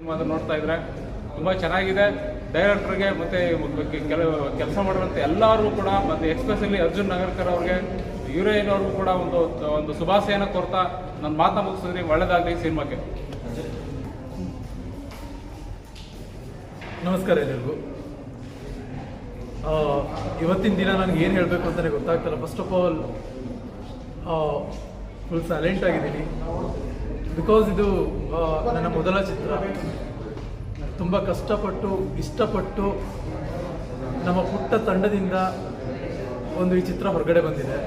ನೋಡ್ತಾ ಇದ್ರೆ ತುಂಬ ಚೆನ್ನಾಗಿದೆ. ಡೈರೆಕ್ಟರ್ಗೆ ಮತ್ತೆ ಕೆಲವು ಕೆಲಸ ಮಾಡುವಂತ ಎಲ್ಲರೂ ಕೂಡ ಮತ್ತೆ ಎಸ್ಪೆಷಲಿ ಅರ್ಜುನ್ ನಗರ್ಕರ್ ಅವ್ರಿಗೆ ಹೀರೋಯಿನ್ ಅವ್ರಿಗೂ ಕೂಡ ಒಂದು ಒಂದು ಶುಭಾಶಯನ ಕೊರ್ತಾ ನನ್ನ ಮಾತಾ ಮುಗಿಸಿದ್ರಿ ಒಳ್ಳೇದಾಗಲಿ ಸಿನಿಮಾಕ್ಕೆ. ನಮಸ್ಕಾರ ಎಲ್ಲರಿಗೂ ಇವತ್ತಿನ ದಿನ ನನಗೆ ಏನು ಹೇಳಬೇಕು ಅಂತಲೇ ಗೊತ್ತಾಗ್ತಲ್ಲ. First of all full silent ಆಗಿದ್ದೀನಿ. ಬಿಕಾಸ್ ಇದು ನನ್ನ ಮೊದಲ ಚಿತ್ರ. ತುಂಬ ಕಷ್ಟಪಟ್ಟು, ಇಷ್ಟಪಟ್ಟು ನಮ್ಮ ಪುಟ್ಟ ತಂಡದಿಂದ ಒಂದು ಈ ಚಿತ್ರ ಹೊರಗಡೆ ಬಂದಿದೆ.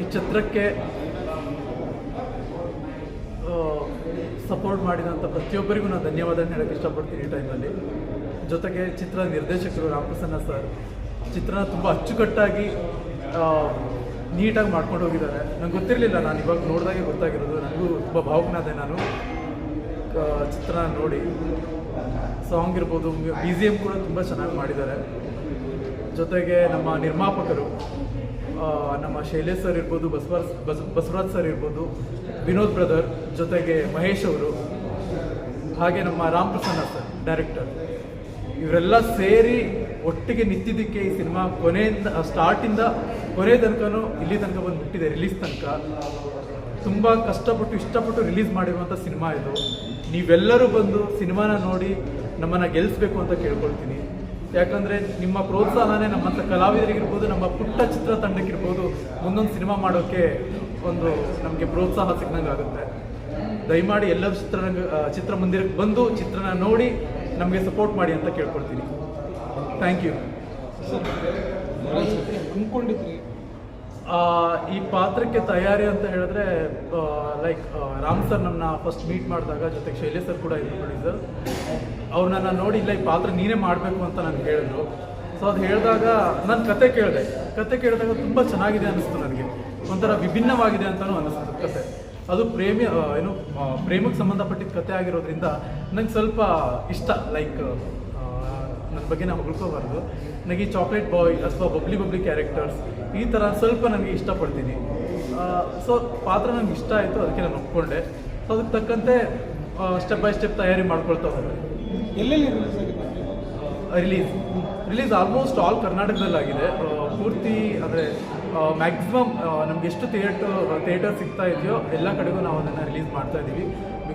ಈ ಚಿತ್ರಕ್ಕೆ ಸಪೋರ್ಟ್ ಮಾಡಿದಂಥ ಪ್ರತಿಯೊಬ್ಬರಿಗೂ ನಾನು ಧನ್ಯವಾದ ಹೇಳೋಕ್ಕೆ ಇಷ್ಟಪಡ್ತೀನಿ ಈ ಟೈಮಲ್ಲಿ ಜೊತೆಗೆ ಚಿತ್ರ ನಿರ್ದೇಶಕರು ರಾಮಪ್ರಸನ್ನ ಸರ್, ಚಿತ್ರನ ತುಂಬ ಅಚ್ಚುಕಟ್ಟಾಗಿ ನೀಟಾಗಿ ಮಾಡ್ಕೊಂಡು ಹೋಗಿದ್ದಾರೆ. ನಂಗೆ ಗೊತ್ತಿರಲಿಲ್ಲ, ನಾನು ಇವಾಗ ನೋಡಿದಾಗೆ ಗೊತ್ತಾಗಿರೋದು. ನನಗೂ ತುಂಬ ಭಾವುಕನಾದೆ ನಾನು. ಚಿತ್ರ ನೋಡಿ. ಸಾಂಗ್ ಇರ್ಬೋದು ಬಿ ಜಿ ಎಂ ಕೂಡ ತುಂಬ ಚೆನ್ನಾಗಿ ಮಾಡಿದ್ದಾರೆ. ಜೊತೆಗೆ ನಮ್ಮ ನಿರ್ಮಾಪಕರು ನಮ್ಮ ಶೈಲೇಶ್ ಸರ್ ಇರ್ಬೋದು, ಬಸವರಾಜ್, ಬಸ್, ಬಸವರಾಜ್ ಸರ್ ಇರ್ಬೋದು, ವಿನೋದ್ ಬ್ರದರ್, ಜೊತೆಗೆ ಮಹೇಶ್ ಅವರು, ಹಾಗೆ ನಮ್ಮ ರಾಮ್ ಪ್ರಸನ್ನ ಸರ್, ಡೈರೆಕ್ಟರ್. ಇವರೆಲ್ಲ ಸೇರಿ ಒಟ್ಟಿಗೆ ನಿಂತಿದ್ದಕ್ಕೆ ಈ ಸಿನಿಮಾ ಕೊನೆಯಿಂದ, ಸ್ಟಾರ್ಟಿಂದ ಕೊನೆ ತನಕನೂ ಇಲ್ಲಿ ತನಕ ಬಂದು ಬಿಟ್ಟಿದೆ ರಿಲೀಸ್ ತನಕ. ತುಂಬ ಕಷ್ಟಪಟ್ಟು, ಇಷ್ಟಪಟ್ಟು ರಿಲೀಸ್ ಮಾಡಿರುವಂಥ ಸಿನಿಮಾ ಇದು. ನೀವೆಲ್ಲರೂ ಬಂದು ಸಿನಿಮಾನ ನೋಡಿ ನಮ್ಮನ್ನು ಗೆಲ್ಲಿಸ್ಬೇಕು ಅಂತ ಕೇಳ್ಕೊಳ್ತೀನಿ. ಯಾಕಂದರೆ ನಿಮ್ಮ ಪ್ರೋತ್ಸಾಹನೇ ನಮ್ಮಂಥ ಕಲಾವಿದರಿಗಿರ್ಬೋದು, ನಮ್ಮ ಪುಟ್ಟ ಚಿತ್ರ ತಂಡಕ್ಕಿರ್ಬೋದು ಮುಂದೊಂದು ಸಿನಿಮಾ ಮಾಡೋಕ್ಕೆ ಒಂದು ನಮಗೆ ಪ್ರೋತ್ಸಾಹ ಸಿಕ್ಕಂಗೆ ಆಗುತ್ತೆ. ದಯಮಾಡಿ ಎಲ್ಲ ಚಿತ್ರರಂಗ ಚಿತ್ರಮಂದಿರಕ್ಕೆ ಬಂದು ಚಿತ್ರನ ನೋಡಿ ನಮಗೆ ಸಪೋರ್ಟ್ ಮಾಡಿ ಅಂತ ಕೇಳ್ಕೊಳ್ತೀನಿ. ಥ್ಯಾಂಕ್ ಯು ಅಂದ್ಕೊಂಡಿದ್ರಿ ಈ ಪಾತ್ರಕ್ಕೆ ತಯಾರಿ ಅಂತ ಹೇಳಿದ್ರೆ ಲೈಕ್ ರಾಮ್ ಸರ್ ನನ್ನ ಫಸ್ಟ್ ಮೀಟ್ ಮಾಡಿದಾಗ, ಜೊತೆಗೆ ಶೈಲೇಶ್ ಸರ್ ಕೂಡ ಇದ್ರು ಪ್ರೊಡ್ಯೂಸರ್ ಅವ್ರು ನನ್ನ ನೋಡಿ, ಇಲ್ಲ, ಈ ಪಾತ್ರ ನೀನೇ ಮಾಡಬೇಕು ಅಂತ ನನಗೆ ಹೇಳಿದ್ರು. ಸೊ ಅದು ಹೇಳಿದಾಗ ನಾನು ಕತೆ ಕೇಳಿದೆ. ಕತೆ ಕೇಳಿದಾಗ ತುಂಬ ಚೆನ್ನಾಗಿದೆ ಅನ್ನಿಸ್ತು ನನಗೆ. ಒಂಥರ ವಿಭಿನ್ನವಾಗಿದೆ ಅಂತಲೂ ಅನ್ನಿಸ್ತು ಕತೆ. ಅದು ಪ್ರೇಮಿ ಏನು ಪ್ರೇಮಕ್ಕೆ ಸಂಬಂಧಪಟ್ಟಿದ್ದ ಕತೆ ಆಗಿರೋದ್ರಿಂದ ನಂಗೆ ಸ್ವಲ್ಪ ಇಷ್ಟ ಲೈಕ್ ನನ್ನ ಬಗ್ಗೆ ನಾವು ಹೊಗಳ್ಕೋಬಾರ್ದು ನನಗೆ ಈ ಚಾಕ್ಲೇಟ್ ಬಾಯ್ ಅಥವಾ ಬಬ್ಲಿ ಬಬ್ಲಿ ಕ್ಯಾರೆಕ್ಟರ್ಸ್ ಈ ಥರ ಸ್ವಲ್ಪ ನನಗೆ ಇಷ್ಟಪಡ್ತೀನಿ. ಸೊ ಪಾತ್ರ ನನಗೆ ಇಷ್ಟ ಆಯಿತು ಅದಕ್ಕೆ ನಾನು ಒಪ್ಕೊಂಡೆ. ಸೊ ಅದಕ್ಕೆ ತಕ್ಕಂತೆ ಸ್ಟೆಪ್ ಬೈ ಸ್ಟೆಪ್ ತಯಾರಿ ಮಾಡ್ಕೊಳ್ತಾ ಹೋಗ್ತಾರೆ ಎಲ್ಲೆಲ್ಲಿ ರಿಲೀಸ್ ರಿಲೀಸ್ ಆಲ್ಮೋಸ್ಟ್ ಆಲ್ ಕರ್ನಾಟಕದಲ್ಲಾಗಿದೆ. ಪೂರ್ತಿ ಅಂದರೆ ಮ್ಯಾಕ್ಸಿಮಮ್ ನಮ್ಗೆ ಎಷ್ಟು ಥಿಯೇಟರ್ ಥಿಯೇಟರ್ ಸಿಗ್ತಾ ಇದೆಯೋ ಎಲ್ಲ ಕಡೆಗೂ ನಾವು ಅದನ್ನು ರಿಲೀಸ್ ಮಾಡ್ತಾ ಇದ್ದೀವಿ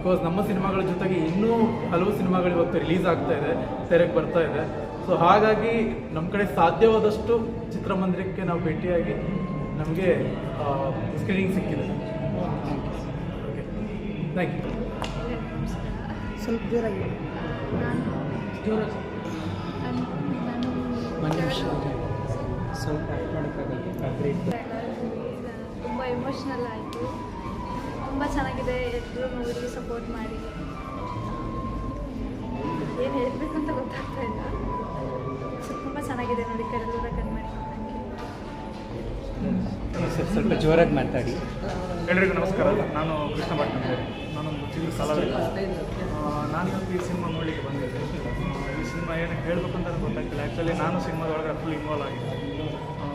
ಬಿಕಾಸ್ ನಮ್ಮ ಸಿನಿಮಾಗಳ ಜೊತೆಗೆ ಇನ್ನೂ ಹಲವು ಸಿನಿಮಾಗಳು ಇವತ್ತು ರಿಲೀಸ್ ಆಗ್ತಾ ಇದೆ ತೆರೆಗೆ ಬರ್ತಾ ಇದೆ. ಸೊ ಹಾಗಾಗಿ ನಮ್ಮ ಕಡೆ ಸಾಧ್ಯವಾದಷ್ಟು ಚಿತ್ರಮಂದಿರಕ್ಕೆ ನಾವು ಭೇಟಿಯಾಗಿ ನಮಗೆ ಸ್ಕ್ರೀನಿಂಗ್ ಸಿಕ್ಕಿದೆ. ಓಕೆ ಥ್ಯಾಂಕ್ ಯು ಸ್ವಲ್ಪ ಒಂದು ನಿಮಿಷ ಸ್ವಲ್ಪ ತುಂಬ ಎಮೋಷ್ನಲ್ ಆಯಿತು. ತುಂಬ ಚೆನ್ನಾಗಿದೆ. ಎಲ್ಲರೂ ನೋಡಿ ಸಪೋರ್ಟ್ ಮಾಡಿ. ಏನು ಹೇಳಬೇಕು ಅಂತ ಗೊತ್ತಾಗ್ತಾ ಇಲ್ಲ. ಸೊ ತುಂಬ ಚೆನ್ನಾಗಿದೆ ನೋಡಿ ಕರೆದೂರ ಕಣ್ಮಣಿ. ಸ್ವಲ್ಪ ಜೋರಾಗಿ ಮಾತಾಡಿ. ಎಲ್ಲರಿಗೂ ನಮಸ್ಕಾರ. ನಾನು ಕೃಷ್ಣ ಭಟ್ ನಾನು ಒಂದು ನಾನೊಂದು ಚಿಕ್ಕ ಕಲಾವಿದ. ಆ, ನಾನು ಈ ಸಿನಿಮಾ ನೋಡಲಿಕ್ಕೆ ಬಂದಿದ್ದೆ. ಈ ಸಿನಿಮಾ ಏನು ಹೇಳಬೇಕು ಅಂತ ಗೊತ್ತಾಗ್ತಿಲ್ಲ. ಆ್ಯಕ್ಚುಲಿ ನಾನು ಸಿನಿಮಾದೊಳಗೆ ಫುಲ್ ಇನ್ವಾಲ್ವ್ ಆಗಿದ್ದೆ. ಆ,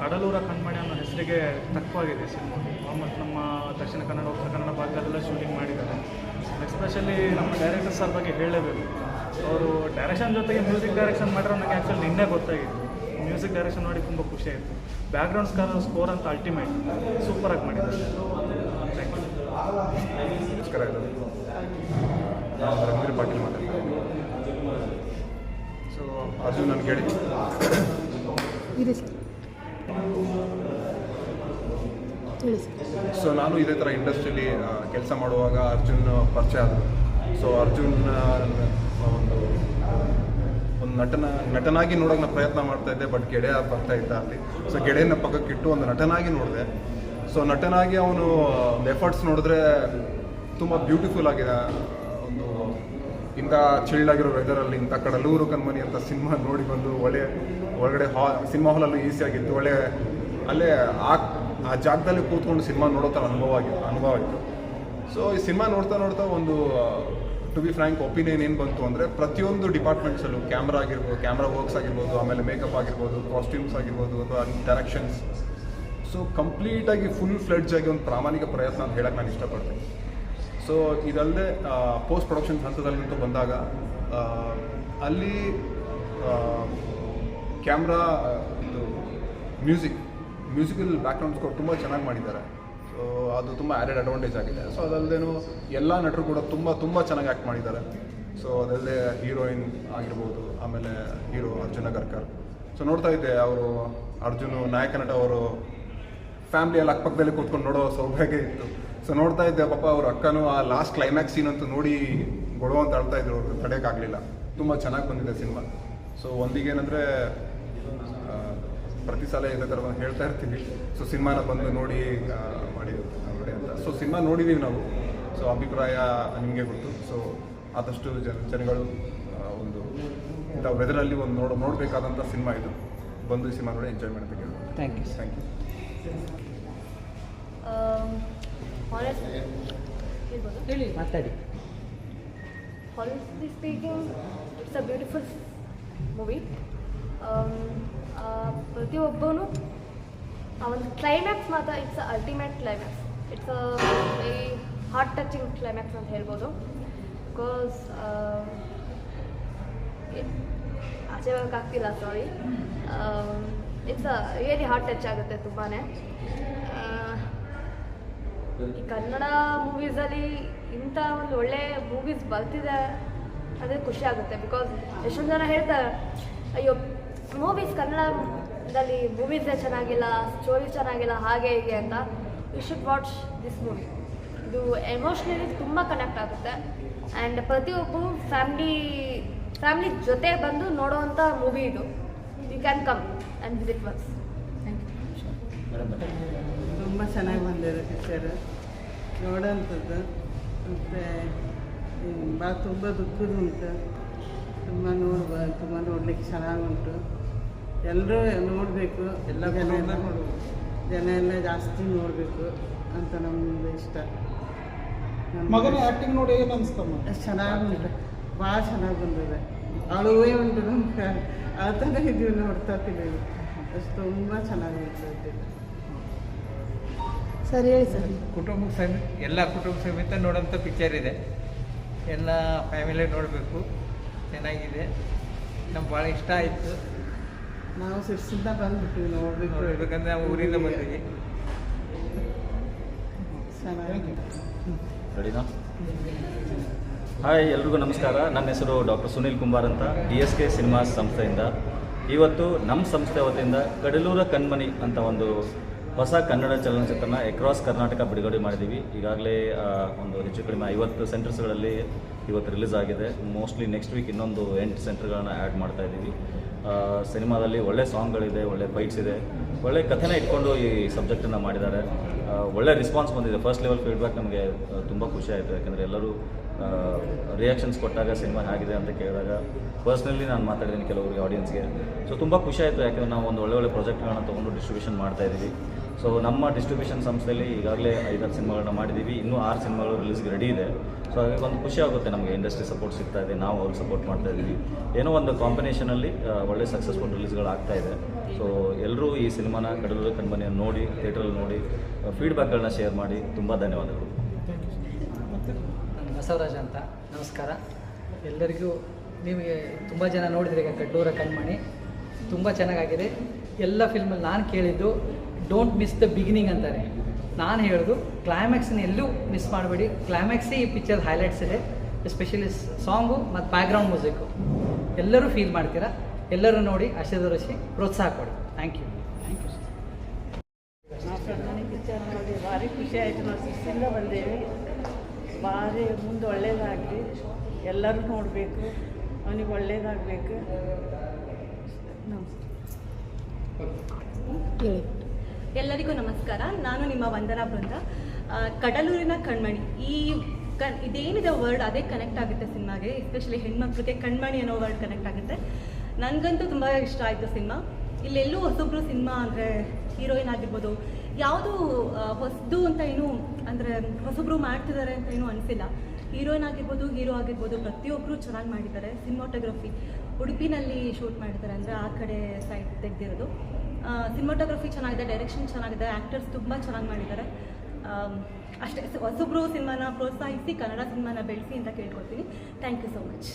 ಕಡಲೂರ ಕಣ್ಮಣಿ ಅನ್ನೋ ಹೆಸರಿಗೆ ತಕ್ಕವಾಗಿದೆ ಸಿನಿಮಾ. ಆಲ್ಮೋಸ್ಟ್ ನಮ್ಮ ದಕ್ಷಿಣ ಕನ್ನಡ ಉತ್ತರ ಕನ್ನಡ ಭಾಗದಲ್ಲೆಲ್ಲ ಶೂಟಿಂಗ್ ಮಾಡಿದ್ದಾರೆ. ಎಸ್ಪೆಷಲಿ ನಮ್ಮ ಡೈರೆಕ್ಟರ್ ಸರ್ ಬಗ್ಗೆ ಹೇಳಲೇಬೇಕು ಅವರು ಡೈರೆಕ್ಷನ್ ಜೊತೆಗೆ ಮ್ಯೂಸಿಕ್ ಡೈರೆಕ್ಷನ್ ಮಾಡಿರೋ ನನಗೆ ಆ್ಯಕ್ಚುಲಿ ನಿನ್ನೆ ಗೊತ್ತಾಗಿತ್ತು. ಮ್ಯೂಸಿಕ್ ಡೈರೆಕ್ಷನ್ ನೋಡಿ ತುಂಬ ಖುಷಿ ಆಯಿತು. ಬ್ಯಾಕ್ಗ್ರೌಂಡ್ ಸ್ಕರ್ ಸ್ಕೋರ್ ಅಂತ ಅಲ್ಟಿಮೇಟ್ ಸೂಪರಾಗಿ ಮಾಡಿದ್ದಾರೆ. ನಮಸ್ಕಾರ ನಾನು ರಂಗೀರ್ ಪಾಟೀಲ್ ಸೊ ಅರ್ಜುನ್ ಇದೆ ಸರ್ ಸೊ ನಾನು ಇದೇ ಥರ ಇಂಡಸ್ಟ್ರಿಲಿ ಕೆಲಸ ಮಾಡುವಾಗ ಅರ್ಜುನ್ ಪರಿಚಯ ಆದರು ಸೊ ಅರ್ಜುನ್ ಒಂದು ಒಂದು ನಟನ, ನಟನಾಗಿ ನೋಡೋಕೆ ನಾನು ಪ್ರಯತ್ನ ಮಾಡ್ತಾ ಇದ್ದೆ ಬಟ್ ಗೆಳೆಯ ಬರ್ತಾ ಇದ್ದ ಅಲ್ಲಿ. ಸೊ ಗೆಳೆಯನ ಪಕ್ಕಕ್ಕಿಟ್ಟು ಒಂದು ನಟನಾಗಿ ನೋಡಿದೆ. ಸೊ ನಟನಾಗಿ ಅವನು ಎಫರ್ಟ್ಸ್ ನೋಡಿದ್ರೆ ತುಂಬ ಬ್ಯೂಟಿಫುಲ್ ಆಗಿದೆ. ಒಂದು, ಇಂಥ ಚಿಲ್ಡ್ ಆಗಿರೋ ವೆದರಲ್ಲಿ ಇಂಥ ಕಡಲೂರು ಕಣ್ಮನಿ ಅಂತ ಸಿನಿಮಾ ನೋಡಿ ಬಂದು ಒಳ್ಳೆ, ಒಳಗಡೆ ಹಾ ಸಿನಿಮಾ ಹಾಲಲ್ಲೂ ಈಸಿಯಾಗಿತ್ತು ಒಳ್ಳೆ, ಅಲ್ಲೇ ಆ ಆ ಜಾಗದಲ್ಲಿ ಕೂತ್ಕೊಂಡು ಸಿನಿಮಾ ನೋಡೋ ಥರ ಅನುಭವ ಆಗಿತ್ತು, ಅನುಭವ ಆಯಿತು. ಸೊ ಈ ಸಿನಿಮಾ ನೋಡ್ತಾ ನೋಡ್ತಾ ಒಂದು ಟು ಬಿ ಫ್ರ್ಯಾಂಕ್ ಒಪಿನಿಯನ್ ಏನು ಬಂತು ಅಂದರೆ ಪ್ರತಿಯೊಂದು ಡಿಪಾರ್ಟ್ಮೆಂಟ್ಸಲ್ಲೂ ಕ್ಯಾಮ್ರಾ ಆಗಿರ್ಬೋದು ಕ್ಯಾಮ್ರಾ ವರ್ಕ್ಸ್ ಆಗಿರ್ಬೋದು, ಆಮೇಲೆ ಮೇಕಪ್ ಆಗಿರ್ಬೋದು ಕಾಸ್ಟ್ಯೂಮ್ಸ್ ಆಗಿರ್ಬೋದು, ಅಥವಾ ಡೈರೆಕ್ಷನ್ಸ್ ಸೊ ಕಂಪ್ಲೀಟಾಗಿ ಫುಲ್ ಫ್ಲೆಡ್ಜ್ ಆಗಿ ಒಂದು ಪ್ರಾಮಾಣಿಕ ಪ್ರಯತ್ನ ಅಂತ ಹೇಳಕ್ಕೆ ನಾನು ಇಷ್ಟಪಡ್ತೀನಿ. ಸೊ ಇದಲ್ಲದೆ ಪೋಸ್ಟ್ ಪ್ರೊಡಕ್ಷನ್ ಹಂತದಲ್ಲಿಂತೂ ಬಂದಾಗ ಅಲ್ಲಿ ಕ್ಯಾಮ್ರಾ ಇದು ಮ್ಯೂಸಿಕ್ ಮ್ಯೂಸಿಕಲ್ ಬ್ಯಾಕ್ಗ್ರೌಂಡ್ ಸ್ಕೋರ್ ತುಂಬ ಚೆನ್ನಾಗಿ ಮಾಡಿದ್ದಾರೆ. ಸೊ ಅದು ತುಂಬ ಆ್ಯಡೆಡ್ ಅಡ್ವಾಂಟೇಜ್ ಆಗಿದೆ. ಸೊ ಅದಲ್ಲದೇನು ಎಲ್ಲ ನಟರು ಕೂಡ ತುಂಬ ತುಂಬ ಚೆನ್ನಾಗಿ ಆ್ಯಕ್ಟ್ ಮಾಡಿದ್ದಾರೆ. ಸೊ ಅದಲ್ಲದೆ ಹೀರೋಯಿನ್ ಆಗಿರ್ಬೋದು, ಆಮೇಲೆ ಹೀರೋ ಅರ್ಜುನ ಗರ್ಕರ್ ಸೊ ನೋಡ್ತಾ ಇದ್ದೆ ಅವರು, ಅರ್ಜುನು ನಾಯಕ ನಟ ಅವರು ಫ್ಯಾಮಿಲಿ ಎಲ್ಲ ಅಕ್ಕಪಕ್ಕದಲ್ಲಿ ಕೂತ್ಕೊಂಡು ನೋಡೋ ಸೌಭಾಗ್ಯ ಇತ್ತು. ಸೊ ನೋಡ್ತಾ ಇದ್ದೆ, ಪಾಪ ಅವ್ರ ಅಕ್ಕನೂ ಆ ಲಾಸ್ಟ್ ಕ್ಲೈಮ್ಯಾಕ್ಸ್ ಸೀನ್ ಅಂತೂ ನೋಡಿ ಗೊಡೋ ಅಂತ ಅಳ್ತಾ ಇದ್ರು ಅವ್ರು ತಡೆಯೋಕ್ಕಾಗಲಿಲ್ಲ ತುಂಬ ಚೆನ್ನಾಗಿ ಬಂದಿದೆ ಸಿನಿಮಾ. ಸೊ ಒಂದಿಗೇನಂದರೆ ಪ್ರತಿ ಸಲ ಇದೇ ಥರ ಹೇಳ್ತಾ ಇರ್ತೀವಿ. ಸೊ ಸಿನಿಮಾನ ಬಂದು ನೋಡಿ ಮಾಡಿ ನೋಡಿ ಅಂತ. ಸೊ ಸಿನಿಮಾ ನೋಡಿದ್ದೀವಿ ನಾವು. ಸೊ ಅಭಿಪ್ರಾಯ ನಿಮಗೆ ಗೊತ್ತು. ಸೊ ಆದಷ್ಟು ಜನ ಜನಗಳು ಒಂದು ಇಂಥ ವೆದರಲ್ಲಿ ಒಂದು ನೋಡೋ ನೋಡಬೇಕಾದಂಥ ಸಿನಿಮಾ ಇದು. ಬಂದು ಈ ಸಿನಿಮಾ ನೋಡಿ ಎಂಜಾಯ್ ಮಾಡಬೇಕು ಥ್ಯಾಂಕ್ ಯು ಥ್ಯಾಂಕ್ ಯು ಹೇಳಿ ಮಾತಾಡಿ. Honestly speaking it's a beautiful movie ಪ್ರತಿಯೊಬ್ಬನು ಆ ಒಂದು ಕ್ಲೈಮ್ಯಾಕ್ಸ್ ಮಾತ್ರ it's ultimate climax it's very heart touching climax ಅಂತ ಹೇಳ್ಬೋದು. ಬಿಕಾಸ್ ಆಚೆ ಬರೋಕ್ಕಾಗ್ತಿಲ್ಲ sorry it's a really heart touch ಆಗುತ್ತೆ ತುಂಬಾ ಈ ಕನ್ನಡ ಮೂವೀಸಲ್ಲಿ ಇಂಥ ಒಂದು ಒಳ್ಳೆ ಮೂವೀಸ್ ಬರ್ತಿದೆ ಅಂದರೆ ಖುಷಿ ಆಗುತ್ತೆ. ಬಿಕಾಸ್ ಎಷ್ಟೊಂದು ಜನ ಹೇಳ್ತಾರೆ, ಅಯ್ಯೋ ಮೂವೀಸ್ ಕನ್ನಡದಲ್ಲಿ ಮೂವೀಸೇ ಚೆನ್ನಾಗಿಲ್ಲ ಸ್ಟೋರಿ ಚೆನ್ನಾಗಿಲ್ಲ ಹಾಗೆ ಹೀಗೆ ಅಂತ you should watch this movie ಇದು ಎಮೋಷ್ನಲಿ ತುಂಬ ಕನೆಕ್ಟ್ ಆಗುತ್ತೆ. ಆ್ಯಂಡ್ ಪ್ರತಿಯೊಬ್ಬರು ಫ್ಯಾಮ್ಲಿ ಫ್ಯಾಮ್ಲಿ ಜೊತೆ ಬಂದು ನೋಡುವಂಥ ಮೂವಿ ಇದು. You can come and visit you ತುಂಬ ಚೆನ್ನಾಗಿ ಬಂದಿದೆ ಪಿಕ್ಚರ್ ನೋಡೋಂಥದ್ದು. ಮತ್ತು ಭಾಳ ತುಂಬ ದುಃಖದ ಉಂಟು. ತುಂಬ ನೋಡ್ಬ ತುಂಬ ನೋಡ್ಲಿಕ್ಕೆ ಚೆನ್ನಾಗುಂಟು ಎಲ್ಲರೂ ನೋಡಬೇಕು. ಎಲ್ಲ ಜನ ಎಲ್ಲ ಜನ ಎಲ್ಲ ಜಾಸ್ತಿ ನೋಡಬೇಕು ಅಂತ ನಮ್ಮದು ಇಷ್ಟ. ಮಗನ ಆ್ಯಕ್ಟಿಂಗ್ ನೋಡಿ ಏನು ಅನಿಸ್ತಮ್ಮ ಚೆನ್ನಾಗಿ ಉಂಟು ಭಾಳ ಚೆನ್ನಾಗಿ ಬಂದಿದೆ. ಅಳುವೇ ಉಂಟು ನಮ್ಗೆ ಆ ಥರ ಇದೀವಿ ನೋಡ್ತಾ ಇದ್ದೀವಿ. ಅಷ್ಟು ತುಂಬ ಚೆನ್ನಾಗಿರ್ತದೆ ಸರಿ ಹೇಳಿ ಸರ್. ಕುಟುಂಬ ಸಮೇತ ಎಲ್ಲ ಕುಟುಂಬ ಸಮೇತ ನೋಡೋಂಥ ಪಿಕ್ಚರ್ ಇದೆ. ಎಲ್ಲ ಫ್ಯಾಮಿಲಿ ನೋಡಬೇಕು. ಚೆನ್ನಾಗಿದೆ. ನಮ್ಗೆ ಭಾಳ ಇಷ್ಟ ಆಯಿತು. ನಾವು ಸಿರ್ಸಿಂದ ಬಂದ್ಬಿಟ್ಟಿವಿ ನೋಡ್ಬೇಕು ನೋಡ್ಬೇಕಂದ್ರೆ ನಾವು ಊರಿಂದ ಬಂದಿವಿ. ರೆಡಿನಾ ಹಾಯ್ ಎಲ್ರಿಗೂ ನಮಸ್ಕಾರ. ನನ್ನ ಹೆಸರು ಡಾಕ್ಟರ್ ಸುನೀಲ್ ಕುಮಾರ್ ಅಂತ ಡಿ ಎಸ್ ಕೆ ಸಿನಿಮಾಸ್ ಸಂಸ್ಥೆಯಿಂದ. ಇವತ್ತು ನಮ್ಮ ಸಂಸ್ಥೆ ವತಿಯಿಂದ ಕಡಲೂರ ಕಣ್ಮಣಿ ಅಂತ ಒಂದು ಹೊಸ ಕನ್ನಡ ಚಲನಚಿತ್ರನ ಎಕ್ರಾಸ್ ಕರ್ನಾಟಕ ಬಿಡುಗಡೆ ಮಾಡಿದ್ದೀವಿ ಈಗಾಗಲೇ ಒಂದು ಹೆಚ್ಚು ಕಡಿಮೆ ಐವತ್ತು ಸೆಂಟರ್ಸ್ಗಳಲ್ಲಿ ಇವತ್ತು ರಿಲೀಸ್ ಆಗಿದೆ. ಮೋಸ್ಟ್ಲಿ ನೆಕ್ಸ್ಟ್ ವೀಕ್ ಇನ್ನೊಂದು ಎಂಟು ಸೆಂಟರ್ಗಳನ್ನ ಆ್ಯಡ್ ಮಾಡ್ತಾ ಇದ್ದೀವಿ. ಸಿನಿಮಾದಲ್ಲಿ ಒಳ್ಳೆ ಸಾಂಗ್ಗಳಿದೆ, ಒಳ್ಳೆ ಫೈಟ್ಸ್ ಇದೆ. ಒಳ್ಳೆ ಕಥೆನ ಇಟ್ಕೊಂಡು ಈ ಸಬ್ಜೆಕ್ಟನ್ನು ಮಾಡಿದ್ದಾರೆ. ಒಳ್ಳೆ ರೆಸ್ಪಾನ್ಸ್ ಬಂದಿದೆ. ಫಸ್ಟ್ ಲೆವೆಲ್ ಫೀಡ್ಬ್ಯಾಕ್ ನಮಗೆ ತುಂಬ ಖುಷಿ ಆಯಿತು. ಯಾಕಂದರೆ ಎಲ್ಲರೂ ರಿಯಾಕ್ಷನ್ಸ್ ಕೊಟ್ಟಾಗ ಸಿನಿಮಾ ಹೇಗಿದೆ ಅಂತ ಕೇಳಿದಾಗ ಪರ್ಸ್ನಲಿ ನಾನು ಮಾತಾಡಿದ್ದೀನಿ ಕೆಲವರಿಗೆ ಆಡಿಯನ್ಸ್ಗೆ ಸೊ ತುಂಬ ಖುಷಿ ಆಯಿತು. ಯಾಕಂದರೆ ನಾವು ಒಂದು ಒಳ್ಳೆ ಒಳ್ಳೆ ಪ್ರಾಜೆಕ್ಟ್ಗಳನ್ನ ತೊಗೊಂಡು ಡಿಸ್ಟ್ರಿಬ್ಯೂಷನ್ ಮಾಡ್ತಾ ಇದ್ದೀವಿ. ಸೊ ನಮ್ಮ ಡಿಸ್ಟ್ರಿಬ್ಯೂಷನ್ ಸಂಸ್ಥೆಯಲ್ಲಿ ಈಗಾಗಲೇ ಐದಾರು ಸಿನಿಮಾಗಳನ್ನ ಮಾಡಿದ್ದೀವಿ. ಇನ್ನೂ ಆರು ಸಿನಿಮಾಗಳು ರಿಲೀಸ್ಗೆ ರೆಡಿ ಇದೆ. ಸೊ ಹಾಗಾಗಿ ಒಂದು ಖುಷಿ ಆಗುತ್ತೆ ನಮಗೆ. ಇಂಡಸ್ಟ್ರಿ ಸಪೋರ್ಟ್ ಸಿಗ್ತಾ ಇದೆ. ನಾವು ಅವ್ರಿಗೆ ಸಪೋರ್ಟ್ ಮಾಡ್ತಾ ಇದ್ದೀವಿ. ಏನೋ ಒಂದು ಕಾಂಬಿನೇಷನಲ್ಲಿ ಒಳ್ಳೆ ಸಕ್ಸಸ್ಫುಲ್ ರಿಲೀಸ್ಗಳು ಆಗ್ತಾ ಇದೆ. ಸೊ ಎಲ್ಲರೂ ಈ ಸಿನಿಮಾನ ಕಡಲೂರು ಕಣ್ಮನೆಯನ್ನು ನೋಡಿ ಥಿಯೇಟ್ರಲ್ಲಿ ನೋಡಿ ಫೀಡ್ಬ್ಯಾಕ್ಗಳನ್ನ ಶೇರ್ ಮಾಡಿ. ತುಂಬ ಧನ್ಯವಾದಗಳು. ಬಸವರಾಜ್ ಬಸವರಾಜ ಅಂತ. ನಮಸ್ಕಾರ. ಎಲ್ಲರಿಗೂ ನಿಮಗೆ ತುಂಬ ಜನ ನೋಡಿದ್ರೆ ಈಗ ಕಡ್ಡೂರ ಕಣ್ಮಣಿ. ತುಂಬ ಚೆನ್ನಾಗಾಗಿದೆ. ಎಲ್ಲ ಫಿಲ್ಮಲ್ಲಿ ನಾನು ಕೇಳಿದ್ದು ಡೋಂಟ್ ಮಿಸ್ ದ ಬಿಗಿನಿಂಗ್ ಅಂತಾರೆ. ನಾನು ಹೇಳೋದು ಕ್ಲೈಮ್ಯಾಕ್ಸ್ನ ಎಲ್ಲೂ ಮಿಸ್ ಮಾಡಬೇಡಿ. ಕ್ಲೈಮ್ಯಾಕ್ಸೇ ಈ ಪಿಕ್ಚರ್ ಹೈಲೈಟ್ಸ್ ಇದೆ. ಎಸ್ಪೆಷಲಿ ಸಾಂಗು ಮತ್ತು ಬ್ಯಾಕ್ಗ್ರೌಂಡ್ ಮ್ಯೂಸಿಕ್ಕು ಎಲ್ಲರೂ ಫೀಲ್ ಮಾಡ್ತೀರಾ? ಎಲ್ಲರೂ ನೋಡಿ ಆಶೀರ್ವದಿಸಿ ಪ್ರೋತ್ಸಾಹ ಕೊಡಿ. ಥ್ಯಾಂಕ್ ಯು ಥ್ಯಾಂಕ್ ಯು ನನಗೆ ಪಿಕ್ಚರ್ ನೋಡಿ ಭಾರಿ ಖುಷಿ ಆಯಿತು ನಾವು ಸಿರ್ಸಿಂದ ಬಂದೇವಿ. ಭಾರಿ ಮುಂದೆ ಒಳ್ಳೇದಾಗಲಿ. ಎಲ್ಲರೂ ನೋಡಬೇಕು. ಅವನಿಗೆ ಒಳ್ಳೇದಾಗಬೇಕು. ಹೇಳಿ. ಎಲ್ಲರಿಗೂ ನಮಸ್ಕಾರ. ನಾನು ನಿಮ್ಮ ವಂದನಾ ಬೃಂದ ಕಡಲೂರಿನ ಕಣ್ಮಣಿ. ಈ ಕಣ್ ಇದೇನಿದೆ ವರ್ಡ್ ಅದೇ ಕನೆಕ್ಟ್ ಆಗುತ್ತೆ ಸಿನಿಮಾಗೆ. ಎಸ್ಪೆಷಲಿ ಹೆಣ್ಮಕ್ಳಿಗೆ ಕಣ್ಮಣಿ ಅನ್ನೋ ವರ್ಡ್ ಕನೆಕ್ಟ್ ಆಗುತ್ತೆ. ನನಗಂತೂ ತುಂಬ ಇಷ್ಟ ಆಯಿತು ಸಿನಿಮಾ. ಇಲ್ಲೆಲ್ಲೂ ಹೊಸೊಬ್ರು ಸಿನಿಮಾ ಅಂದರೆ ಹೀರೋಯಿನ್ ಆಗಿರ್ಬೋದು, ಯಾವುದು ಹೊಸದು ಅಂತ ಏನು, ಅಂದರೆ ಹೊಸೊಬ್ರು ಮಾಡ್ತಿದ್ದಾರೆ ಅಂತ ಏನೂ ಅನಿಸಿಲ್ಲ. ಹೀರೋಯಿನ್ ಆಗಿರ್ಬೋದು ಹೀರೋ ಆಗಿರ್ಬೋದು ಪ್ರತಿಯೊಬ್ಬರು ಚೆನ್ನಾಗಿ ಮಾಡಿದ್ದಾರೆ. ಸಿನಿಮಾಟೋಗ್ರಫಿ ಉಡುಪಿನಲ್ಲಿ ಶೂಟ್ ಮಾಡಿದ್ದಾರೆ ಅಂದರೆ ಆ ಕಡೆ ಸೈಡ್ ತೆಗೆದಿರೋದು. ಸಿನಿಮಾಟೋಗ್ರಫಿ ಚೆನ್ನಾಗಿದೆ ಡೈರೆಕ್ಷನ್ ಚೆನ್ನಾಗಿದೆ ಆ್ಯಕ್ಟರ್ಸ್ ತುಂಬ ಚೆನ್ನಾಗಿ ಮಾಡಿದ್ದಾರೆ. ಅಷ್ಟೇ, ಹೊಸಬ್ರು ಸಿನಿಮಾನ ಪ್ರೋತ್ಸಾಹಿಸಿ ಕನ್ನಡ ಸಿನಿಮಾನ ಬೆಳೆಸಿ ಅಂತ ಕೇಳ್ಕೊತೀನಿ ಥ್ಯಾಂಕ್ ಯು ಸೊ ಮಚ್